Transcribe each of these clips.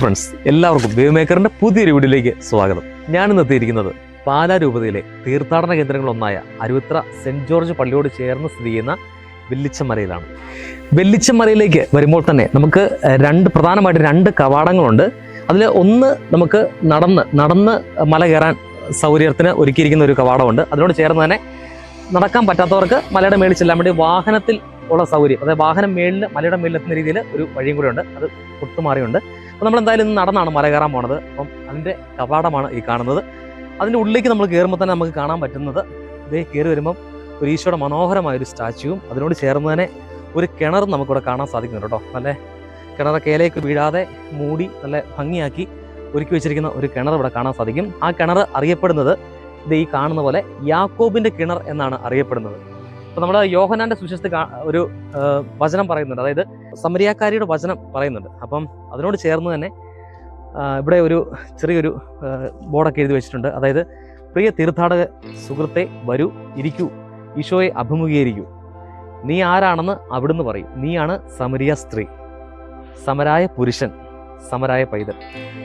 Friends എല്ലാവർക്കും wave മേക്കറിന്റെ പുതിയൊരു വീഡിയോയിലേക്ക് സ്വാഗതം. ഞാനിന്ന് എത്തിയിരിക്കുന്നത് പാലാ രൂപതയിലെ തീർത്ഥാടന കേന്ദ്രങ്ങളൊന്നായ അരുവിത്ര സെന്റ് ജോർജ് പള്ളിയോട് ചേർന്ന് സ്ഥിതി ചെയ്യുന്ന വെല്ലിച്ചമലയിലാണ് വെല്ലിച്ചമലയിലേക്ക് വരുമ്പോൾ തന്നെ നമുക്ക് രണ്ട് പ്രധാനമായിട്ട് രണ്ട് കവാടങ്ങളുണ്ട്. അതിൽ ഒന്ന് നമുക്ക് നടന്ന് നടന്ന് മല കയറാൻ സൗകര്യത്തിന് ഒരുക്കിയിരിക്കുന്ന ഒരു കവാടമുണ്ട്. അതിനോട് ചേർന്ന് തന്നെ നടക്കാൻ പറ്റാത്തവർക്ക് മലയുടെ മേളിൽ ചെല്ലാൻ വേണ്ടി വാഹനത്തിൽ ഉള്ള സൗകര്യം അതായത് വാഹനം മേളിൽ മലയുടെ മേളിലെത്തുന്ന രീതിയിൽ ഒരു വഴിയും കൂടെ ഉണ്ട്. അത് ഒട്ടുമാറിയുണ്ട് അപ്പോൾ നമ്മൾ എന്തായാലും ഇന്ന് നടന്നാണ് മല കയറാൻ പോണത്. അപ്പം അതിന്റെ കവാടമാണ് ഈ കാണുന്നത്. അതിന്റെ ഉള്ളിലേക്ക് നമ്മൾ കയറുമ്പോൾ തന്നെ നമുക്ക് കാണാൻ പറ്റുന്നത് ഇതേ കയറി വരുമ്പം ഒരു ഈശോയുടെ മനോഹരമായ ഒരു സ്റ്റാച്യുവും അതിനോട് ചേർന്ന് തന്നെ ഒരു കിണറും നമുക്കിവിടെ കാണാൻ സാധിക്കുന്നുണ്ട് കേട്ടോ. നല്ല കിണറൊക്കെ കേലേക്ക് വീഴാതെ മൂടി നല്ല ഭംഗിയാക്കി ഒരുക്കി വെച്ചിരിക്കുന്ന ഒരു കിണർ ഇവിടെ കാണാൻ സാധിക്കും. ആ കിണർ അറിയപ്പെടുന്നത് ഇത് ഈ കാണുന്ന പോലെ യാക്കോബിന്റെ കിണർ എന്നാണ് അറിയപ്പെടുന്നത്. അപ്പോൾ നമ്മുടെ യോഹനാന്റെ സുശസ്തി ഒരു വചനം പറയുന്നുണ്ട്. അതായത് സമരിയാക്കാരിയുടെ വചനം പറയുന്നുണ്ട്. അപ്പം അതിനോട് ചേർന്ന് തന്നെ ഇവിടെ ഒരു ചെറിയൊരു ബോർഡൊക്കെ എഴുതി വെച്ചിട്ടുണ്ട്. അതായത് പ്രിയ തീർത്ഥാടക സുഹൃത്തെ വരൂ ഇരിക്കൂ. ഈശോയെ അഭിമുഖീകരിക്കൂ. നീ ആരാണെന്ന് അവിടുന്ന് പറയും. നീയാണ് സമരിയ സ്ത്രീ. സമരായ പുരുഷൻ. സമരായ പൈതൽ.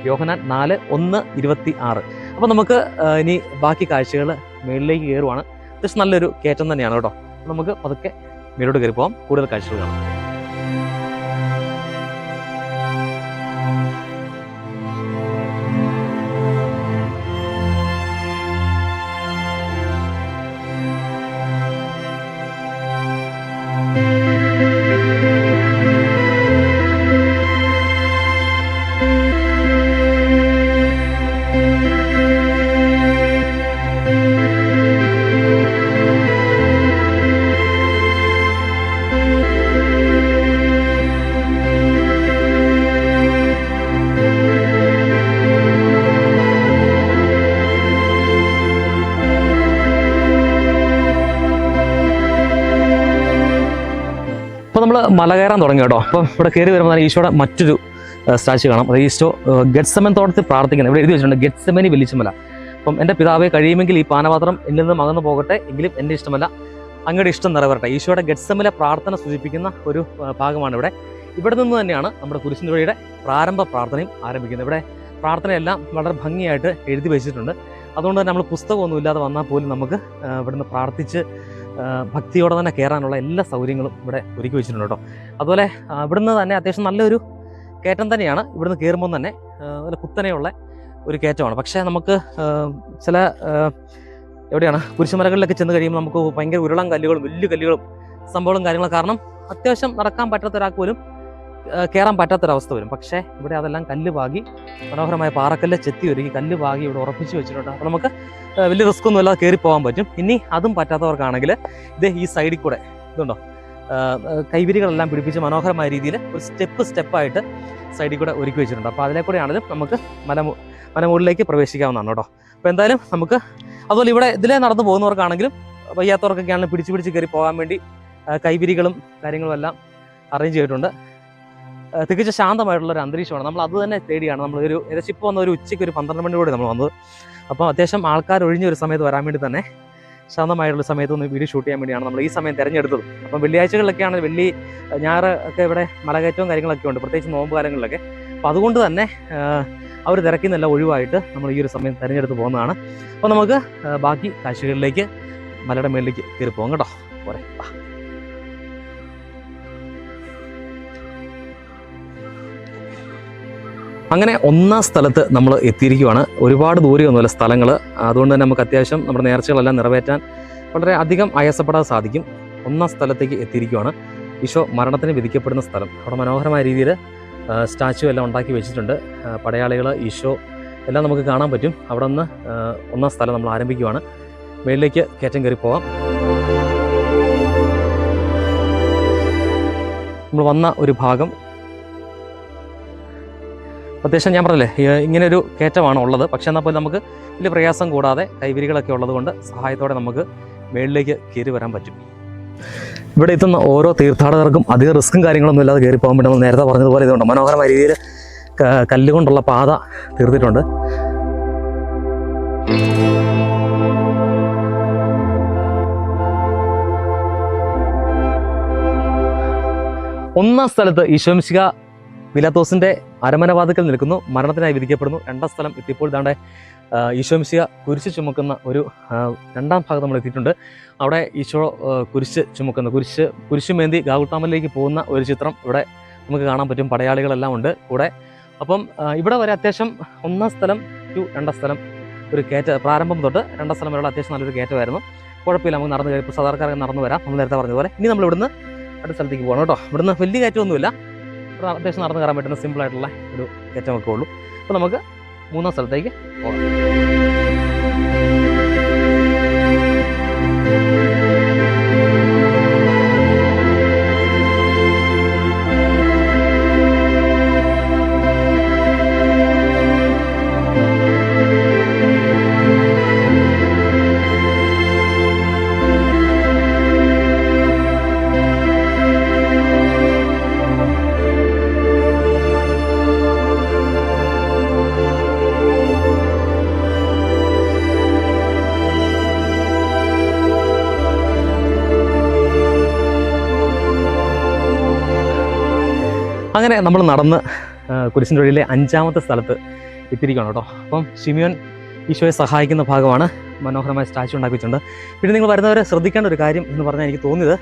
യോഹനാൻ നാല് ഒന്ന് ഇരുപത്തി ആറ് അപ്പോൾ നമുക്ക് ഇനി ബാക്കി കാഴ്ചകൾ മേളിലേക്ക് കയറുവാണ്. അത്യാവശ്യം നല്ലൊരു കയറ്റം തന്നെയാണ് കേട്ടോ. നമുക്ക് പതുക്കെ മേലോട്ട് കയറി പോകാം കൂടുതൽ കാഴ്ചകൾ കാണാം. thank നമ്മൾ മല കയറാൻ തുടങ്ങി കേട്ടോ. അപ്പം ഇവിടെ കയറി വരുമ്പോൾ ഈശോയുടെ മറ്റൊരു സ്റ്റാച്ചു കാണാം. അത് ഈശോ ഗഡ്സമൻ തോട്ടത്തിൽ പ്രാർത്ഥിക്കുന്നത്. ഇവിടെ എഴുതി വെച്ചിട്ടുണ്ട് ഗഡ്സമനി വെലിച്ചമല അപ്പം എന്റെ പിതാവെ കഴിയുമെങ്കിൽ ഈ പാനപാത്രം എന്നിൽ നിന്ന് മകന്നു പോകട്ടെ എങ്കിലും എന്റെ ഇഷ്ടമല്ല അങ്ങയുടെ ഇഷ്ടം നിറവേറട്ടെ. ഈശോയുടെ ഗഡ്സമല പ്രാർത്ഥന സൂചിപ്പിക്കുന്ന ഒരു ഭാഗമാണ് ഇവിടെ. ഇവിടെ നിന്ന് തന്നെയാണ് നമ്മുടെ കുരിശിന്റെ വഴിയുടെ പ്രാരംഭ പ്രാർത്ഥനയും ആരംഭിക്കുന്നത്. ഇവിടെ പ്രാർത്ഥനയെല്ലാം വളരെ ഭംഗിയായിട്ട് എഴുതി വെച്ചിട്ടുണ്ട്. അതുകൊണ്ട് തന്നെ നമ്മൾ പുസ്തകമൊന്നുമില്ലാതെ വന്നാൽ പോലും നമുക്ക് ഇവിടുന്ന് പ്രാർത്ഥിച്ച് ഭക്തിയോടെ തന്നെ കയറാനുള്ള എല്ലാ സൗകര്യങ്ങളും ഇവിടെ ഒരുക്കി വെച്ചിട്ടുണ്ട് കേട്ടോ. അതുപോലെ ഇവിടുന്ന് തന്നെ അത്യാവശ്യം നല്ലൊരു കയറ്റം തന്നെയാണ്. ഇവിടുന്ന് കയറുമ്പോൾ തന്നെ നല്ല കുത്തനെയുള്ള ഒരു കയറ്റമാണ്. പക്ഷേ നമുക്ക് ചില എവിടെയാണ് കുരിശുമലകളിലൊക്കെ ചെന്ന് കഴിയുമ്പോൾ നമുക്ക് ഭയങ്കര ഉരുളം കല്ലുകളും വലിയ കല്ലുകളും സംഭവങ്ങളും കാര്യങ്ങളും കാരണം അത്യാവശ്യം നടക്കാൻ പറ്റാത്ത ഒരാൾക്ക് പോലും കയറാൻ പറ്റാത്തൊരവസ്ഥ വരും. പക്ഷേ ഇവിടെ അതെല്ലാം കല്ല് പാകി മനോഹരമായ പാറക്കല്ല് ചെത്തി ഒരുക്കി കല്ല് പാകി ഇവിടെ ഉറപ്പിച്ച് വെച്ചിട്ടുണ്ട്. അപ്പോൾ നമുക്ക് വലിയ റിസ്ക് ഒന്നും അല്ലാതെ കയറി പോകാൻ പറ്റും. ഇനി അതും പറ്റാത്തവർക്കാണെങ്കിൽ ഇത് ഈ സൈഡിൽ കൂടെ ഇതുണ്ടോ? കൈവിരികളെല്ലാം പിടിപ്പിച്ച് മനോഹരമായ രീതിയിൽ ഒരു സ്റ്റെപ്പ് സ്റ്റെപ്പായിട്ട് സൈഡിൽ കൂടെ ഒരുക്കി വെച്ചിട്ടുണ്ട്. അപ്പോൾ അതിലെ കൂടെയാണെങ്കിലും നമുക്ക് മല മലമുകളിലേക്ക് പ്രവേശിക്കാവുന്നതാണ് കേട്ടോ. അപ്പോൾ എന്തായാലും നമുക്ക് അതുപോലെ ഇവിടെ ഇതിലേ നടന്നു പോകുന്നവർക്കാണെങ്കിലും വയ്യാത്തവർക്കൊക്കെ ആണെങ്കിലും പിടിച്ച് പിടിച്ച് കയറി പോകാൻ വേണ്ടി കൈവിരികളും കാര്യങ്ങളും എല്ലാം അറേഞ്ച് ചെയ്തിട്ടുണ്ട്. തികച്ച ശാന്തമായിട്ടുള്ള ഒരു അന്തരീക്ഷമാണ്. നമ്മൾ അത് തന്നെ തേടിയാണ്. നമ്മൾ ഒരു ഏകദേശം ഇപ്പോൾ വന്ന ഒരു ഉച്ചയ്ക്ക് ഒരു പന്ത്രണ്ട് മണിയോടെ നമ്മൾ വന്നത്. അപ്പോൾ അത്യാവശ്യം ആൾക്കാർ ഒഴിഞ്ഞ ഒരു സമയത്ത് വരാൻ വേണ്ടി തന്നെ ശാന്തമായിട്ടുള്ള സമയത്ത് ഒന്ന് വീഡിയോ ഷൂട്ട് ചെയ്യാൻ വേണ്ടിയാണ് നമ്മൾ ഈ സമയം തിരഞ്ഞെടുത്തത്. അപ്പം വെള്ളിയാഴ്ചകളിലൊക്കെയാണ് വെള്ളി ഞായർ ഒക്കെ ഇവിടെ മലകയറ്റവും കാര്യങ്ങളൊക്കെ ഉണ്ട്. പ്രത്യേകിച്ച് നോമ്പ് കാലങ്ങളിലൊക്കെ. അപ്പോൾ അതുകൊണ്ട് തന്നെ അവർ തിരക്കിൽ നിന്നെല്ലാം ഒഴിവായിട്ട് നമ്മൾ ഈ ഒരു സമയം തിരഞ്ഞെടുത്ത് പോകുന്നതാണ്. അപ്പോൾ നമുക്ക് ബാക്കി കാഴ്ചകളിലേക്ക് മലയുടെ മേളിലേക്ക് കയറി പോകാം കേട്ടോ. പോരെ അങ്ങനെ ഒന്നാം സ്ഥലത്ത് നമ്മൾ എത്തിയിരിക്കുകയാണ് ഒരുപാട് ദൂരെയൊന്നുമല്ല സ്ഥലങ്ങൾ അതുകൊണ്ട് തന്നെ നമുക്ക് അത്യാവശ്യം നമ്മുടെ നേർച്ചകളെല്ലാം നിറവേറ്റാൻ വളരെ അധികം ആയാസപ്പെടാതെ സാധിക്കും. ഒന്നാം സ്ഥലത്തേക്ക് എത്തിയിരിക്കുകയാണ് ഈശോ മരണത്തിന് വിധിക്കപ്പെടുന്ന സ്ഥലം. അവിടെ മനോഹരമായ രീതിയിൽ സ്റ്റാച്ചു എല്ലാം ഉണ്ടാക്കി വെച്ചിട്ടുണ്ട്. പടയാളികൾ ഈശോ എല്ലാം നമുക്ക് കാണാൻ പറ്റും. അവിടെ നിന്ന് ഒന്നാം സ്ഥലം നമ്മൾ ആരംഭിക്കുകയാണ് മേളിലേക്ക് കയറ്റം കയറി പോവാം. നമ്മൾ വന്ന ഒരു ഭാഗം അത്യാവശ്യം ഞാൻ പറഞ്ഞില്ലേ ഇങ്ങനെ ഒരു കയറ്റമാണ് ഉള്ളത്. പക്ഷേ എന്നാൽ പോലും നമുക്ക് വലിയ പ്രയാസം കൂടാതെ കൈവിരികളൊക്കെ ഉള്ളതുകൊണ്ട് സഹായത്തോടെ നമുക്ക് മേളിലേക്ക് കയറി വരാൻ പറ്റും. ഇവിടെ എത്തുന്ന ഓരോ തീർത്ഥാടകർക്കും അധിക റിസ്ക്കും കാര്യങ്ങളൊന്നും ഇല്ലാതെ കയറി പോകാൻ പറ്റും. നേരത്തെ പറഞ്ഞതുപോലെ ഇതുണ്ട്. മനോഹരമായ രീതിയിൽ കല്ലുകൊണ്ടുള്ള പാത തീർത്തിട്ടുണ്ട്. ഒന്നാം സ്ഥലത്ത് ഈശോംശിക വിലാത്തോസിന്റെ അരമനവാതിക്കൽ നിൽക്കുന്നു. മരണത്തിനായി വിധിക്കപ്പെടുന്നു. രണ്ടാം സ്ഥലം എത്തിയപ്പോൾ ഇതാണ്ട് ഈശോമിശിയ കുരിശ് ചുമക്കുന്ന ഒരു രണ്ടാം ഭാഗം നമ്മൾ എത്തിയിട്ടുണ്ട്. അവിടെ ഈശോ കുരിശ് ചുമക്കുന്ന. കുരിശ് കുരിശുമേന്തി ഗാഗുട്ടാമലിലേക്ക് പോകുന്ന ഒരു ചിത്രം ഇവിടെ നമുക്ക് കാണാൻ പറ്റും. പടയാളികളെല്ലാം ഉണ്ട് കൂടെ. അപ്പം ഇവിടെ വരെ അത്യാവശ്യം ഒന്നാം സ്ഥലം ടു രണ്ടാം സ്ഥലം ഒരു കയറ്റ പ്രാരംഭം തൊട്ട് രണ്ടാം സ്ഥലം വരെയുള്ള അത്യാവശ്യം നല്ലൊരു കയറ്റമായിരുന്നു. കുഴപ്പമില്ല നമുക്ക് നടന്നു കയറി ഇപ്പോൾ നടന്നു വരാം. നമ്മൾ നേരത്തെ പറഞ്ഞതുപോലെ. ഇനി നമ്മൾ ഇവിടുന്ന് അടുത്ത സ്ഥലത്തേക്ക് പോകണം കേട്ടോ. ഇവിടുന്ന് വലിയ കയറ്റമൊന്നുമില്ല. അത്യാവശ്യം നടന്ന് കയറാൻ പറ്റുന്ന സിമ്പിൾ ആയിട്ടുള്ള ഒരു കയറ്റമൊക്കെ ഉള്ളൂ. അപ്പോൾ നമുക്ക് മൂന്നാം സ്ഥലത്തേക്ക് പോകാം. അങ്ങനെ നമ്മൾ നടന്ന് കുരിശിന്റെ വഴിയിലെ അഞ്ചാമത്തെ സ്ഥലത്ത് എത്തിയിരിക്കുകയാണ് കേട്ടോ. അപ്പം ഷിമിയോൻ ഈശോയെ സഹായിക്കുന്ന ഭാഗമാണ് മനോഹരമായ സ്റ്റാച്ചു ഉണ്ടാക്കി വെച്ചിട്ടുണ്ട് പിന്നെ നിങ്ങൾ വരുന്നവരെ ശ്രദ്ധിക്കേണ്ട ഒരു കാര്യം എന്ന് പറഞ്ഞാൽ എനിക്ക് തോന്നിയത്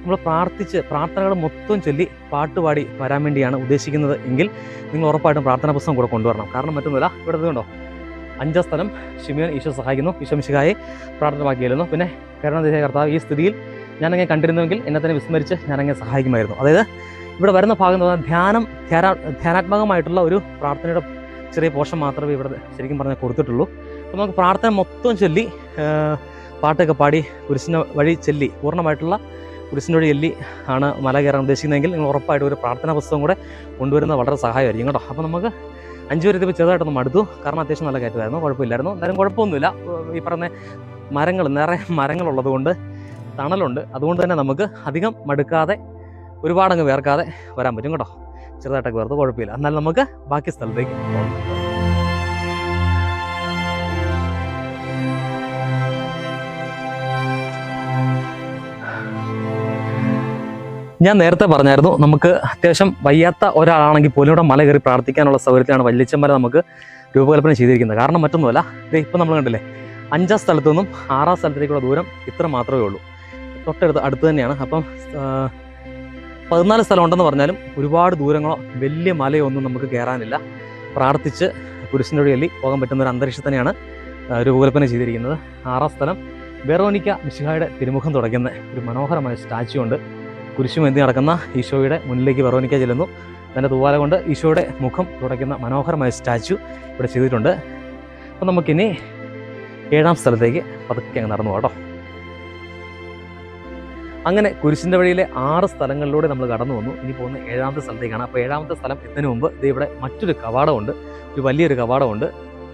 നമ്മൾ പ്രാർത്ഥിച്ച് പ്രാർത്ഥനകൾ മൊത്തം ചൊല്ലി പാട്ടുപാടി വരാൻ വേണ്ടിയാണ് ഉദ്ദേശിക്കുന്നത് എങ്കിൽ നിങ്ങൾ ഉറപ്പായിട്ടും പ്രാർത്ഥനാ പുസ്തകം കൂടെ കൊണ്ടുവരണം. കാരണം മറ്റൊന്നുമില്ല ഇവിടെ ഇതുണ്ടോ അഞ്ചാം സ്ഥലം ഷിമിയോൻ ഈശോ സഹായിക്കുന്നു. ഈശോ പ്രാർത്ഥന ബാക്കിയായിരുന്നു പിന്നെ കരുണാദേശ കർത്താവ് ഈ സ്ഥിതിയിൽ ഞാനങ്ങനെ കണ്ടിരുന്നുവെങ്കിൽ എന്നെ തന്നെ വിസ്മരിച്ച് ഞാനങ്ങനെ സഹായിക്കുമായിരുന്നു. അതായത് ഇവിടെ വരുന്ന ഭാഗം എന്ന് പറഞ്ഞാൽ ധ്യാനം ധ്യാന ധ്യാനാത്മകമായിട്ടുള്ള ഒരു പ്രാർത്ഥനയുടെ ചെറിയ പോഷൻ മാത്രമേ ഇവിടെ ശരിക്കും പറഞ്ഞാൽ കൊടുത്തിട്ടുള്ളൂ. അപ്പോൾ നമുക്ക് പ്രാർത്ഥന മൊത്തം ചൊല്ലി പാട്ടൊക്കെ പാടി കുരിശിന്റെ വഴി ചൊല്ലി പൂർണമായിട്ടുള്ള കുരിശിന്റെ വഴി ചെല്ലി ആണ് മല കയറാൻ ഉദ്ദേശിക്കുന്നതെങ്കിൽ നിങ്ങൾ ഉറപ്പായിട്ട് ഒരു പ്രാർത്ഥന പുസ്തകം കൂടെ കൊണ്ടുവരുന്നത് വളരെ സഹായമായിരിക്കും കേട്ടോ. അപ്പോൾ നമുക്ക് അഞ്ച് പേര് ഇതിപ്പോൾ ചെറുതായിട്ടൊന്ന് മടുത്തു. കാരണം അത്യാവശ്യം നല്ല കയറ്റമായിരുന്നു കുഴപ്പമില്ലായിരുന്നു. എന്തായാലും കുഴപ്പമൊന്നുമില്ല. ഈ പറഞ്ഞ മരങ്ങൾ നിറയെ മരങ്ങളുള്ളതുകൊണ്ട് തണലുണ്ട്. അതുകൊണ്ട് തന്നെ നമുക്ക് അധികം മടുക്കാതെ ഒരുപാടങ്ങ് വേർക്കാതെ വരാൻ പറ്റും കേട്ടോ. ചെറുതായിട്ടൊക്കെ വേർത്ത് കുഴപ്പമില്ല. എന്നാൽ നമുക്ക് ബാക്കി സ്ഥലത്തേക്ക് ഞാൻ നേരത്തെ പറഞ്ഞായിരുന്നു നമുക്ക് അത്യാവശ്യം വയ്യാത്ത ഒരാളാണെങ്കിൽ പോലും ഇവിടെ മല കയറി പ്രാർത്ഥിക്കാനുള്ള സൗകര്യത്തിലാണ് വല്യച്ചന്മാരെ നമുക്ക് രൂപകൽപ്പന ചെയ്തിരിക്കുന്നത്. കാരണം മറ്റൊന്നുമല്ല ഇത് ഇപ്പം നമ്മൾ കണ്ടില്ലേ അഞ്ചാം സ്ഥലത്തു നിന്നും ആറാം സ്ഥലത്തേക്കുള്ള ദൂരം ഇത്ര മാത്രമേ ഉള്ളൂ. തൊട്ടടുത്ത് അടുത്ത് തന്നെയാണ്. അപ്പം പതിനാല് സ്ഥലം ഉണ്ടെന്ന് പറഞ്ഞാലും ഒരുപാട് ദൂരങ്ങളോ വലിയ മലയോ നമുക്ക് കയറാനില്ല പ്രാർത്ഥിച്ച് കുരിശിന്റെ വഴി പോകാൻ പറ്റുന്ന ഒരു അന്തരീക്ഷം തന്നെയാണ് രൂപകൽപ്പന ചെയ്തിരിക്കുന്നത്. ആറാം സ്ഥലം. വെറോനിക്ക മിശിഹായുടെ തിരുമുഖം തുടങ്ങുന്ന ഒരു മനോഹരമായ സ്റ്റാച്ചു ഉണ്ട്. കുരിശുമെന്തി നടക്കുന്ന ഈശോയുടെ മുന്നിലേക്ക് വെറോനിക്ക ചെല്ലുന്നു. തന്റെ തൂവാല കൊണ്ട് ഈശോയുടെ മുഖം തുടയ്ക്കുന്ന മനോഹരമായ സ്റ്റാച്ചു ഇവിടെ ചെയ്തിട്ടുണ്ട്. അപ്പം നമുക്കിനി ഏഴാം സ്ഥലത്തേക്ക് പതുക്കെ അങ്ങ് നടന്നു കേട്ടോ. അങ്ങനെ കുരിശിന്റെ വഴിയിലെ ആറ് സ്ഥലങ്ങളിലൂടെ നമ്മൾ കടന്നു വന്നു. ഇനി പോകുന്ന ഏഴാമത്തെ സ്ഥലത്തേക്കാണ്. അപ്പോൾ ഏഴാമത്തെ സ്ഥലം എത്തുന്നതിന് മുമ്പ് ഇത് ഇവിടെ മറ്റൊരു കവാടമുണ്ട്. ഒരു വലിയൊരു കവാടമുണ്ട്.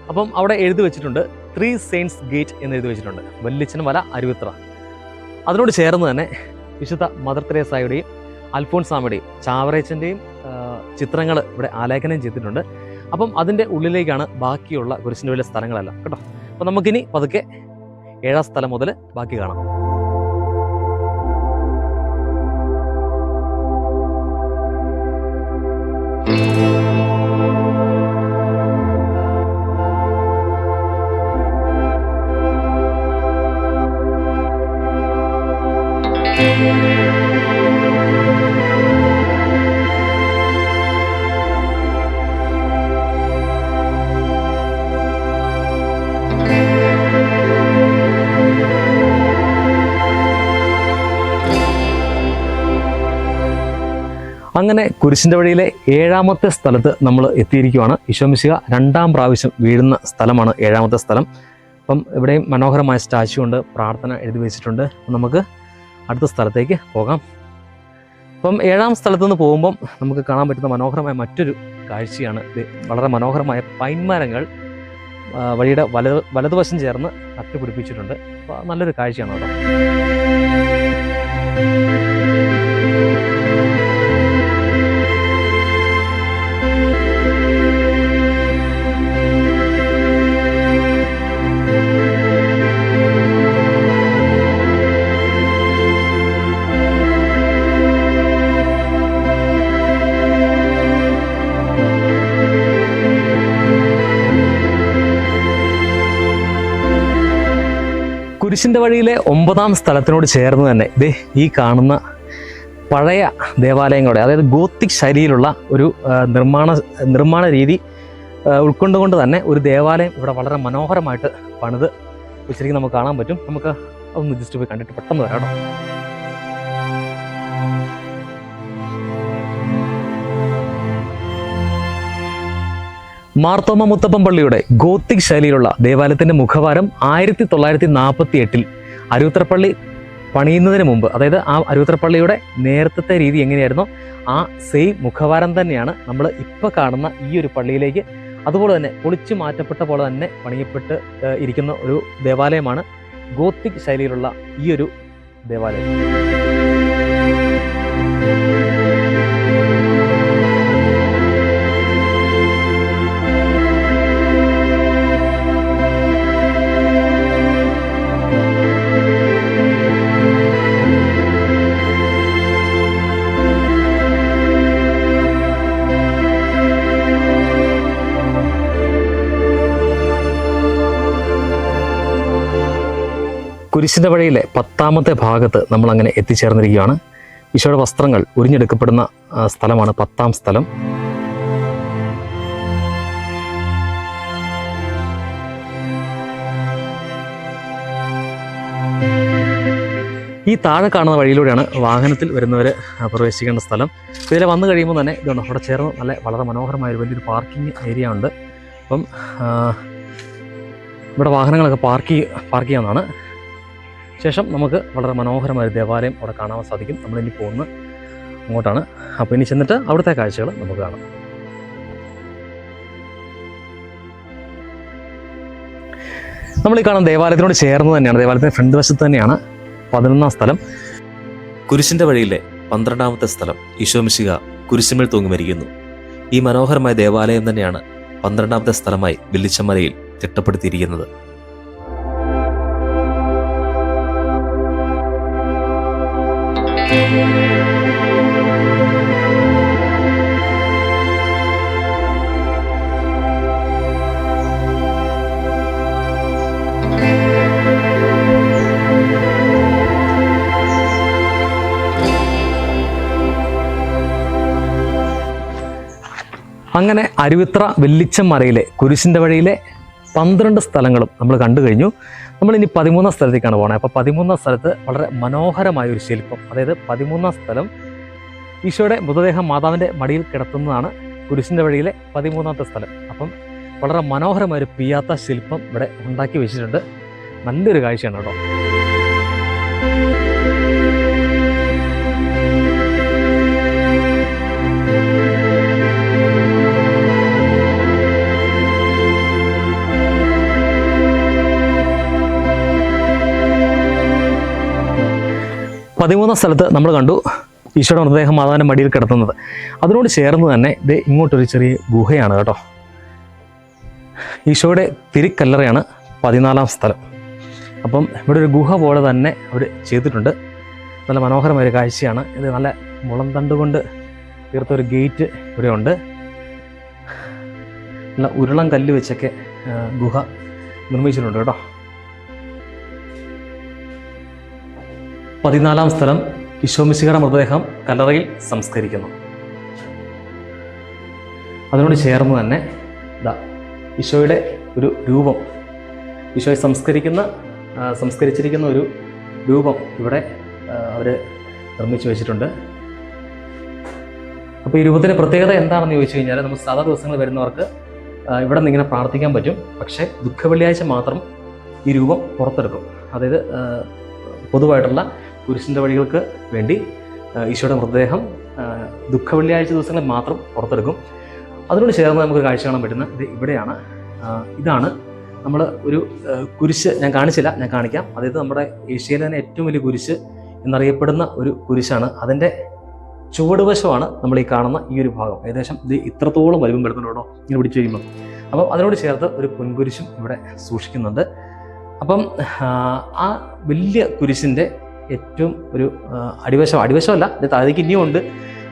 അപ്പം അവിടെ എഴുതി വെച്ചിട്ടുണ്ട് ത്രീ സെയിൻസ് ഗേറ്റ് എന്ന് എഴുതി വെച്ചിട്ടുണ്ട്. വല്ലിച്ചൻ മല അരുവിത്ര അതിനോട് ചേർന്ന് തന്നെ വിശുദ്ധ മദർ തെരേസായുടെയും അൽഫോൺസാമയുടെയും ചാവറേച്ചന്റെയും ചിത്രങ്ങൾ ഇവിടെ ആലേഖനം ചെയ്തിട്ടുണ്ട്. അപ്പം അതിന്റെ ഉള്ളിലേക്കാണ് ബാക്കിയുള്ള കുരിശിന്റെ വലിയ സ്ഥലങ്ങളെല്ലാം. കേട്ടോ? അപ്പം നമുക്കിനി പതുക്കെ ഏഴാം സ്ഥലം മുതൽ ബാക്കി കാണാം. അങ്ങനെ കുരിശിന്റെ വഴിയിലെ ഏഴാമത്തെ സ്ഥലത്ത് നമ്മൾ എത്തിയിരിക്കുവാണ്. ഈശോമിശിക രണ്ടാം പ്രാവശ്യം വീഴുന്ന സ്ഥലമാണ് ഏഴാമത്തെ സ്ഥലം. അപ്പം ഇവിടെയും മനോഹരമായ സ്റ്റാച്ചു ഉണ്ട് പ്രാർത്ഥന എഴുതി വെച്ചിട്ടുണ്ട്. നമുക്ക് അടുത്ത സ്ഥലത്തേക്ക് പോകാം. അപ്പം ഏഴാം സ്ഥലത്ത് നിന്ന് പോകുമ്പം നമുക്ക് കാണാൻ പറ്റുന്ന മനോഹരമായ മറ്റൊരു കാഴ്ചയാണ് വളരെ മനോഹരമായ പൈൻമരങ്ങൾ മരങ്ങൾ വഴിയുടെ വലത് വലതുവശം ചേർന്ന് നട്ടുപിടിപ്പിച്ചിട്ടുണ്ട്. അപ്പോൾ നല്ലൊരു കാഴ്ചയാണ് കേട്ടോ. കുരിശിന്റെ വഴിയിലെ ഒമ്പതാം സ്ഥലത്തിനോട് ചേർന്ന് തന്നെ ദേ ഈ കാണുന്ന പഴയ ദേവാലയങ്ങളുടെ അതായത് ഗോത്തിക് ശൈലിയിലുള്ള ഒരു നിർമ്മാണ നിർമ്മാണ രീതി ഉൾക്കൊണ്ടുകൊണ്ട് തന്നെ ഒരു ദേവാലയം ഇവിടെ വളരെ മനോഹരമായിട്ട് പണിത് ശരിക്കും നമുക്ക് കാണാൻ പറ്റും. നമുക്ക് അതൊന്ന് ജസ്റ്റ് പോയി കണ്ടിട്ട് പെട്ടെന്ന് വരാം കേട്ടോ. മാർത്തോമ മുത്തപ്പൻ പള്ളിയുടെ ഗോത്തിക് ശൈലിയിലുള്ള ദേവാലയത്തിന്റെ മുഖവാരം ആയിരത്തി തൊള്ളായിരത്തി നാൽപ്പത്തി എട്ടിൽ അരുത്രപ്പള്ളി പണിയുന്നതിന് മുമ്പ് അതായത് ആ അരുത്രപ്പള്ളിയുടെ നേരത്തെ രീതി എങ്ങനെയായിരുന്നോ ആ സെയിം മുഖവാരം തന്നെയാണ് നമ്മൾ ഇപ്പോൾ കാണുന്ന ഈ ഒരു പള്ളിയിലേക്ക് അതുപോലെ തന്നെ പൊളിച്ചു മാറ്റപ്പെട്ട പോലെ തന്നെ പണിയപ്പെട്ട് ഇരിക്കുന്ന ഒരു ദേവാലയമാണ് ഗോത്തിക് ശൈലിയിലുള്ള ഈ ഒരു ദേവാലയം. കുരിശിന്റെ വഴിയിലെ പത്താമത്തെ ഭാഗത്ത് നമ്മൾ അങ്ങനെ എത്തിച്ചേർന്നിരിക്കുകയാണ്. ഈശോയുടെ വസ്ത്രങ്ങൾ ഉരിഞ്ഞെടുക്കപ്പെടുന്ന സ്ഥലമാണ് പത്താം സ്ഥലം. ഈ താഴെ കാണുന്ന വഴിയിലൂടെയാണ് വാഹനത്തിൽ വരുന്നവർ പ്രവേശിക്കേണ്ട സ്ഥലം. ഇതിൽ വന്നു കഴിയുമ്പോൾ തന്നെ ഇതുണ്ട് അവിടെ ചേർന്ന് നല്ല വളരെ മനോഹരമായ ഒരു വലിയൊരു പാർക്കിംഗ് ഏരിയ ഉണ്ട്. അപ്പം ഇവിടെ വാഹനങ്ങളൊക്കെ പാർക്ക് പാർക്ക് ചെയ്യാവുന്നതാണ്. ശേഷം നമുക്ക് വളരെ മനോഹരമായ ദേവാലയം അവിടെ കാണാൻ സാധിക്കും. നമ്മൾ ഇനി പോകുന്നത് അങ്ങോട്ടാണ്. അപ്പോൾ ഇനി ചെന്നിട്ട് അവിടുത്തെ കാഴ്ചകൾ നമുക്ക് കാണാം. നമ്മൾ ഈ കാണുന്ന ദേവാലയത്തിനോട് ചേർന്ന് തന്നെയാണ്. ദേവാലയത്തിന്റെ ഫ്രണ്ട് വശത്ത് തന്നെയാണ് പതിനൊന്നാം സ്ഥലം. കുരിശിന്റെ വഴിയിലെ പന്ത്രണ്ടാമത്തെ സ്ഥലം ഈശോമിശിക കുരിശുമേൽ തൂങ്ങി മരിക്കുന്നു. ഈ മനോഹരമായ ദേവാലയം തന്നെയാണ് പന്ത്രണ്ടാമത്തെ സ്ഥലമായി വില്ലിച്ചമലയിൽ തിട്ടപ്പെടുത്തിയിരിക്കുന്നത്. അങ്ങനെ അരുവിത്ര വെല്ലിച്ചം മറയിലെ കുരിശിന്റെ വഴിയിലെ പന്ത്രണ്ട് സ്ഥലങ്ങളും നമ്മൾ കണ്ടു കഴിഞ്ഞു. നമ്മൾ ഇനി പതിമൂന്നാം സ്ഥലത്തേക്കാണ് പോകണത് അപ്പോൾ പതിമൂന്നാം സ്ഥലത്ത് വളരെ മനോഹരമായ ഒരു ശില്പം അതായത് പതിമൂന്നാം സ്ഥലം ഈശോയുടെ മൃതദേഹം മാതാവിന്റെ മടിയിൽ കിടത്തുന്നതാണ് കുരിശിന്റെ വഴിയിലെ പതിമൂന്നാമത്തെ സ്ഥലം. അപ്പം വളരെ മനോഹരമായ ഒരു പിയാത്ത ശില്പം ഇവിടെ ഉണ്ടാക്കി വെച്ചിട്ടുണ്ട്. നല്ലൊരു കാഴ്ചയാണ് കേട്ടോ. പതിമൂന്നാം സ്ഥലത്ത് നമ്മൾ കണ്ടു ഈശോയുടെ മൃതദേഹം മാതാവിന്റെ മടിയിൽ കിടത്തുന്നത്. അതിനോട് ചേർന്ന് തന്നെ ഇത് ഇങ്ങോട്ടൊരു ചെറിയ ഗുഹയാണ് കേട്ടോ. ഈശോയുടെ തിരിക്കല്ലറയാണ് പതിനാലാം സ്ഥലം. അപ്പം ഇവിടെ ഒരു ഗുഹ പോലെ തന്നെ അവർ ചെയ്തിട്ടുണ്ട്. നല്ല മനോഹരമായ ഒരു കാഴ്ചയാണ്. ഇത് നല്ല മുളം തണ്ട് കൊണ്ട് തീർത്ത ഒരു ഗേറ്റ് ഇവിടെ ഉണ്ട്. നല്ല ഉരുളം കല്ല് വെച്ചൊക്കെ ഗുഹ നിർമ്മിച്ചിട്ടുണ്ട് കേട്ടോ. പതിനാലാം സ്ഥലം ഈശോമിശിയുടെ മൃതദേഹം കല്ലറയിൽ സംസ്കരിക്കുന്നു. അതിനോട് ചേർന്ന് തന്നെ ഇതാ ഈശോയുടെ ഒരു രൂപം ഈശോയെ സംസ്കരിക്കുന്ന സംസ്കരിച്ചിരിക്കുന്ന ഒരു രൂപം ഇവിടെ അവർ നിർമ്മിച്ചു വെച്ചിട്ടുണ്ട്. അപ്പോൾ ഈ രൂപത്തിന്റെ പ്രത്യേകത എന്താണെന്ന് ചോദിച്ചു കഴിഞ്ഞാൽ നമ്മൾ സാധാ ദിവസങ്ങൾ വരുന്നവർക്ക് ഇവിടെ നിന്ന് ഇങ്ങനെ പ്രാർത്ഥിക്കാൻ പറ്റും. പക്ഷേ ദുഃഖ വെള്ളിയാഴ്ച മാത്രം ഈ രൂപം പുറത്തെടുക്കും. അതായത് പൊതുവായിട്ടുള്ള കുരിശിന്റെ വഴികൾക്ക് വേണ്ടി ഈശോയുടെ മൃതദേഹം ദുഃഖ വെള്ളിയാഴ്ച ദിവസങ്ങളിൽ മാത്രം പുറത്തെടുക്കും. അതിനോട് ചേർന്ന് നമുക്ക് കാഴ്ച കാണാൻ പറ്റുന്ന ഇത് ഇവിടെയാണ്. ഇതാണ് നമ്മൾ ഒരു കുരിശ് ഞാൻ കാണിച്ചില്ല ഞാൻ കാണിക്കാം. അതായത് നമ്മുടെ ഏഷ്യയിലെ തന്നെ ഏറ്റവും വലിയ കുരിശ് എന്നറിയപ്പെടുന്ന ഒരു കുരിശാണ്. അതിന്റെ ചുവടുവശമാണ് നമ്മൾ ഈ കാണുന്ന ഈ ഒരു ഭാഗം. ഏകദേശം ഇത് ഇത്രത്തോളം വലിപ്പം വരുന്നുണ്ടോ ഇങ്ങനെ പിടിച്ചു കഴിയുമ്പോൾ അപ്പം അതിനോട് ചേർത്ത് ഒരു പൊൻകുരിശും ഇവിടെ സൂക്ഷിക്കുന്നുണ്ട്. അപ്പം ആ വലിയ കുരിശിന്റെ ഏറ്റവും ഒരു അടിവശം അടിവശമല്ല ഇത് താഴേക്ക് ഇനിയും ഉണ്ട്.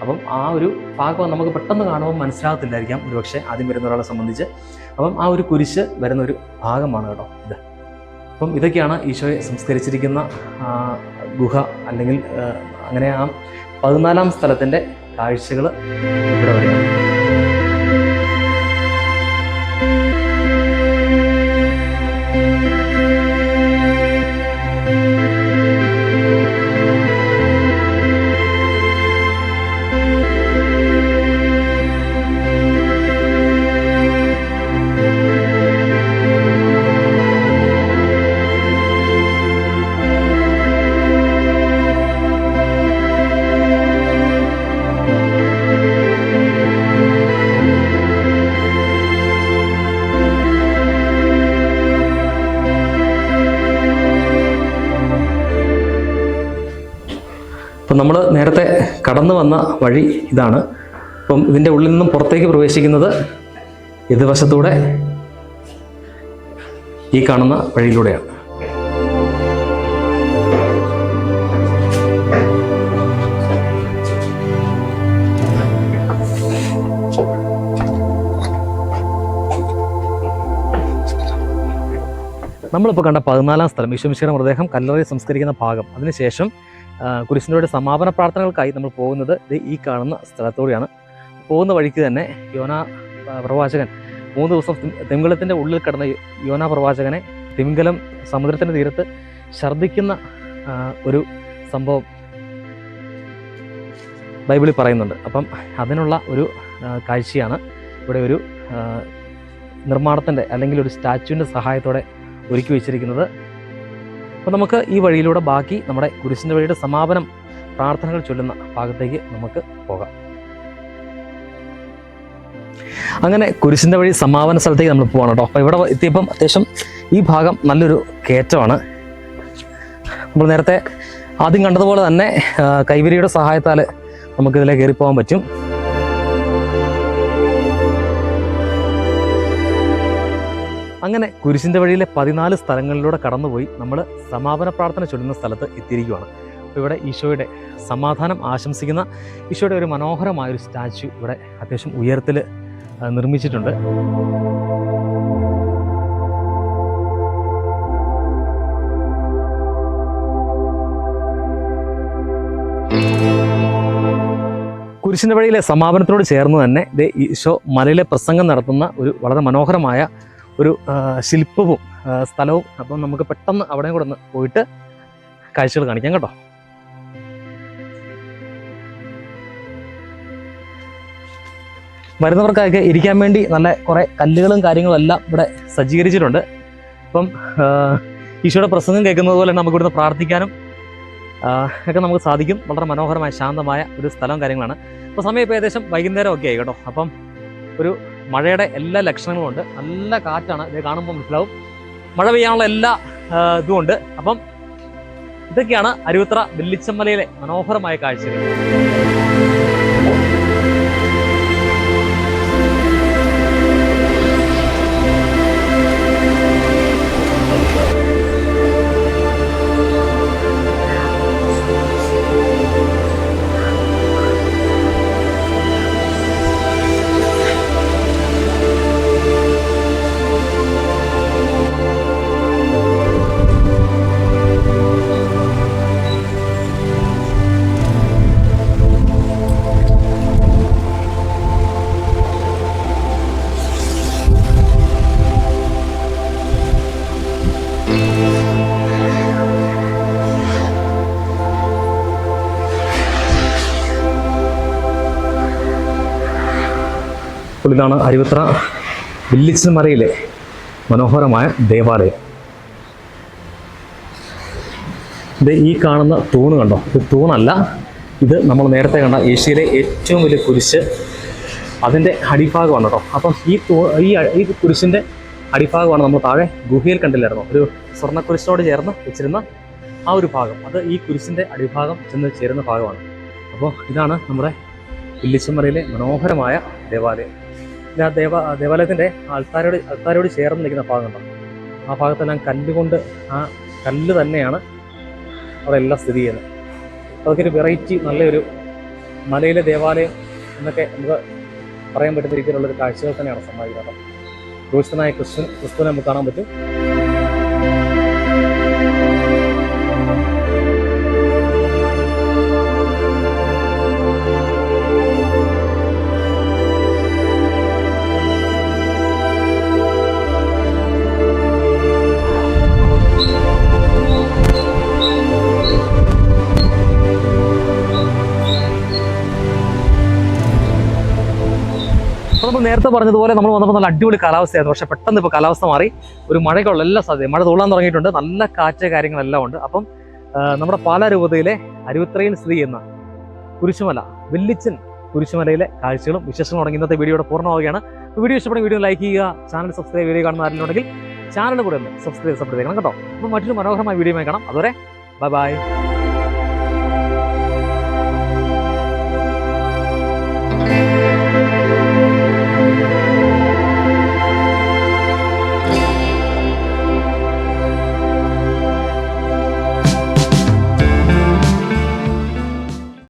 അപ്പം ആ ഒരു ഭാഗം നമുക്ക് പെട്ടെന്ന് കാണുമ്പോൾ മനസ്സിലാകത്തില്ലായിരിക്കാം. ഒരു പക്ഷേ ആദ്യം വരുന്ന ഒരാളെ സംബന്ധിച്ച്. അപ്പം ആ ഒരു കുരിശ് വരുന്ന ഒരു ഭാഗമാണ് കേട്ടോ ഇത്. അപ്പം ഇതൊക്കെയാണ് ഈശോയെ സംസ്കരിച്ചിരിക്കുന്ന ഗുഹ അല്ലെങ്കിൽ അങ്ങനെ ആ പതിനാലാം സ്ഥലത്തിന്റെ കാഴ്ചകൾ ഇവിടെ വരെയാണ് അപ്പം നമ്മൾ നേരത്തെ കടന്നു വന്ന വഴി ഇതാണ്. അപ്പം ഇതിന്റെ ഉള്ളിൽ നിന്നും പുറത്തേക്ക് പ്രവേശിക്കുന്നത് എതിർവശത്തൂടെ ഈ കാണുന്ന വഴിയിലൂടെയാണ്. നമ്മളിപ്പോൾ കണ്ട പതിനാലാം സ്ഥലം വിശ്വമിശ്വര മൃതദേഹം കല്ലറയിൽ സംസ്കരിക്കുന്ന ഭാഗം. അതിനുശേഷം ആ, കുരിശിന്റെ സമാപന പ്രാർത്ഥനകൾക്കായി നമ്മൾ പോകുന്നത് ഈ കാണുന്ന സ്ഥലത്തൂടെയാണ്. പോകുന്ന വഴിക്ക് തന്നെ യോന പ്രവാചകൻ മൂന്ന് ദിവസം തിങ്കളത്തിന്റെ ഉള്ളിൽ കിടന്ന യോന പ്രവാചകനെ തിങ്കലം സമുദ്രത്തിന്റെ തീരത്ത് ഛർദ്ദിക്കുന്ന ഒരു സംഭവം ബൈബിളിൽ പറയുന്നുണ്ട്. അപ്പം അതിനുള്ള ഒരു കാഴ്ചയാണ് ഇവിടെ ഒരു നിർമ്മാണത്തിന്റെ അല്ലെങ്കിൽ ഒരു സ്റ്റാച്യുവിന്റെ സഹായത്തോടെ ഒരുക്കി വെച്ചിരിക്കുന്നത്. അപ്പോൾ നമുക്ക് ഈ വഴിയിലൂടെ ബാക്കി നമ്മുടെ കുരിശിന്റെ വഴിയുടെ സമാപനം പ്രാർത്ഥനകൾ ചൊല്ലുന്ന ഭാഗത്തേക്ക് നമുക്ക് പോകാം. അങ്ങനെ കുരിശിന്റെ വഴി സമാപന സ്ഥലത്തേക്ക് നമ്മൾ പോകണം കേട്ടോ. അപ്പോൾ ഇവിടെ എത്തിയപ്പം അത്യാവശ്യം ഈ ഭാഗം നല്ലൊരു കയറ്റമാണ്. നമ്മൾ നേരത്തെ ആദ്യം കണ്ടതുപോലെ തന്നെ കൈവരിയുടെ സഹായത്താൽ നമുക്കിതിലേക്ക് കയറിപ്പോകാൻ പോകാൻ പറ്റും. അങ്ങനെ കുരിശിന്റെ വഴിയിലെ പതിനാല് സ്ഥലങ്ങളിലൂടെ കടന്നുപോയി നമ്മൾ സമാപന പ്രാർത്ഥന ചൊല്ലുന്ന സ്ഥലത്ത് എത്തിയിരിക്കുകയാണ്. അപ്പോൾ ഇവിടെ ഈശോയുടെ സമാധാനം ആശംസിക്കുന്ന ഈശോയുടെ ഒരു മനോഹരമായ ഒരു സ്റ്റാച്ചു ഇവിടെ അത്യാവശ്യം ഉയരത്തിൽ നിർമ്മിച്ചിട്ടുണ്ട്. കുരിശിന്റെ വഴിയിലെ സമാപനത്തിനോട് ചേർന്ന് തന്നെ ദേ ഈശോ മലയിലെ പ്രസംഗം നടത്തുന്ന ഒരു വളരെ മനോഹരമായ ഒരു ശില്പവും സ്ഥലവും. അപ്പം നമുക്ക് പെട്ടെന്ന് അവിടെ കൂടെ ഒന്ന് പോയിട്ട് കാഴ്ചകൾ കാണിക്കാം കേട്ടോ. വരുന്നവർക്കൊക്കെ ഇരിക്കാൻ വേണ്ടി നല്ല കുറേ കല്ലുകളും കാര്യങ്ങളും എല്ലാം ഇവിടെ സജ്ജീകരിച്ചിട്ടുണ്ട്. അപ്പം ഈശോയുടെ പ്രസംഗം കേൾക്കുന്നത് പോലെ നമുക്ക് ഇവിടുന്ന് പ്രാർത്ഥിക്കാനും ഒക്കെ നമുക്ക് സാധിക്കും. വളരെ മനോഹരമായ ശാന്തമായ ഒരു സ്ഥലവും കാര്യങ്ങളാണ്. അപ്പോൾ സമയം ഇപ്പോൾ ഏകദേശം വൈകുന്നേരം ഒക്കെ ആയി കേട്ടോ. അപ്പം ഒരു മഴയുടെ എല്ലാ ലക്ഷണങ്ങളും ഉണ്ട്. നല്ല കാറ്റാണ്. ഇത് കാണുമ്പോൾ മനസ്സിലാവും. മഴ പെയ്യാനുള്ള എല്ലാ ഇതുമുണ്ട് അപ്പം ഇതൊക്കെയാണ് അരുവിത്ര വെല്ലിച്ചമ്മലയിലെ മനോഹരമായ കാഴ്ചകൾ. അപ്പോൾ ഇതാണ് അരുവിത്ര വില്ലിച്ചമറയിലെ മനോഹരമായ ദേവാലയം. ഇത് ഈ കാണുന്ന തൂണ് കണ്ടോ? ഇത് തൂണല്ല ഇത് നമ്മൾ നേരത്തെ കണ്ട ഏഷ്യയിലെ ഏറ്റവും വലിയ കുരിശ് അതിന്റെ അടിഭാഗമാണ് കേട്ടോ. അപ്പം ഈ തൂ ഈ ഈ കുരിശിന്റെ അടിഭാഗമാണ് നമ്മൾ താഴെ ഗുഹയിൽ കണ്ടില്ലായിരുന്നു? ഒരു സ്വർണക്കുരിശിനോട് ചേർന്ന് വെച്ചിരുന്ന ആ ഒരു ഭാഗം. അത് ഈ കുരിശിന്റെ അടിഭാഗം ചെന്ന് ചേരുന്ന ഭാഗമാണ്. അപ്പോൾ ഇതാണ് നമ്മുടെ വില്ലിച്ചമറയിലെ മനോഹരമായ ദേവാലയം. പിന്നെ ദേവ ദേവാലയത്തിന്റെ ആൾക്കാരോട് ആൾക്കാരോട് ചേർന്ന് നിൽക്കുന്ന ഭാഗമുണ്ട് ആ ഭാഗത്തെല്ലാം കല്ലുകൊണ്ട് ആ കല്ല് തന്നെയാണ് അവിടെ എല്ലാം സ്ഥിതി ചെയ്യുന്നത്. അതൊക്കെ ഒരു വെറൈറ്റി നല്ലൊരു മലയിലെ ദേവാലയം എന്നൊക്കെ നമുക്ക് പറയാൻ പറ്റുന്ന രീതിയിലുള്ളൊരു കാഴ്ചകൾ തന്നെയാണ് സമ്മാനിക്കുന്നത് ക്രൂശനായ ക്രിസ്തു ക്രിസ്തുവിനെ നമുക്ക് കാണാൻ പറ്റും. നേരത്തെ പറഞ്ഞതുപോലെ നമ്മൾ വന്നപ്പോൾ നല്ല അടിപൊളി കാലാവസ്ഥയായിരുന്നു. പക്ഷേ പെട്ടെന്ന് ഇപ്പോൾ കാലാവസ്ഥ മാറി. ഒരു മഴയ്ക്കുള്ള എല്ലാ സാധ്യത മഴ തുള്ളാൻ തുടങ്ങിയിട്ടുണ്ട്. നല്ല കാറ്റ് കാര്യങ്ങളെല്ലാം ഉണ്ട്. അപ്പം നമ്മുടെ പാലാ രൂപതയിലെ അരുവിത്രയിൽ സ്ഥിതി ചെയ്യുന്ന കുരിശുമല വെല്ലിച്ചൻ കുരിശുമലയിലെ കാഴ്ചകളും വിശേഷങ്ങളും തുടങ്ങി ഇന്നത്തെ വീഡിയോയുടെ പൂർണമാവുകയാണ്. വീഡിയോ ഇഷ്ടപ്പെടുന്ന വീഡിയോ ലൈക്ക് ചെയ്യുക ചാനൽ സബ്സ്ക്രൈബ് വീഡിയോ കാണുന്ന ആരെങ്കിലും ഉണ്ടെങ്കിൽ ചാനൽ കൂടെ ഒന്ന് സബ്സ്ക്രൈബ് സബ്സ്ക്രൈബ് ചെയ്യണം കേട്ടോ. അപ്പോൾ മറ്റൊരു മനോഹരമായ വീഡിയോ കാണാം. അതുവരെ ബൈ ബൈ.